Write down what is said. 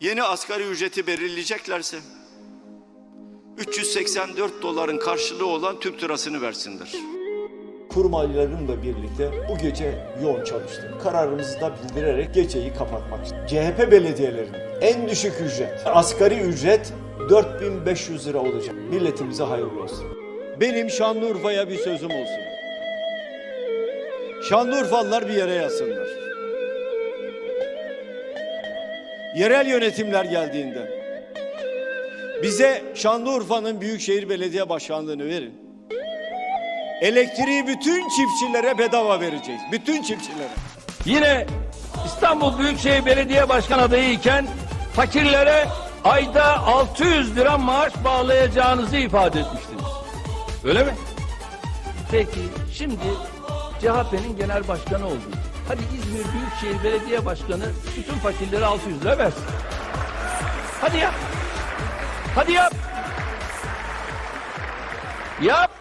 Yeni asgari ücreti belirleyeceklerse 384 doların karşılığı olan Türk lirasını versinler. kurmaylarımla birlikte bu gece yoğun çalıştık. Kararımızı da bildirerek geceyi kapatmak için. CHP belediyelerinin en düşük ücret, asgari ücret 4500 lira olacak. Milletimize hayırlı olsun. Benim Şanlıurfa'ya bir sözüm olsun. Şanlıurfalılar bir yere yazsınlar. Yerel yönetimler geldiğinde bize Şanlıurfa'nın Büyükşehir Belediye Başkanlığı'nı verin. Elektriği bütün çiftçilere bedava vereceğiz. Bütün çiftçilere. Yine İstanbul Büyükşehir Belediye Başkan adayı iken fakirlere ayda 600 lira maaş bağlayacağınızı ifade etmiştiniz. Öyle mi? Peki şimdi CHP'nin genel başkanı oldunuz. Hadi İzmir Büyükşehir Belediye Başkanı bütün fakirlere 600 lira versin. Hadi yap. Hadi yap. Yap.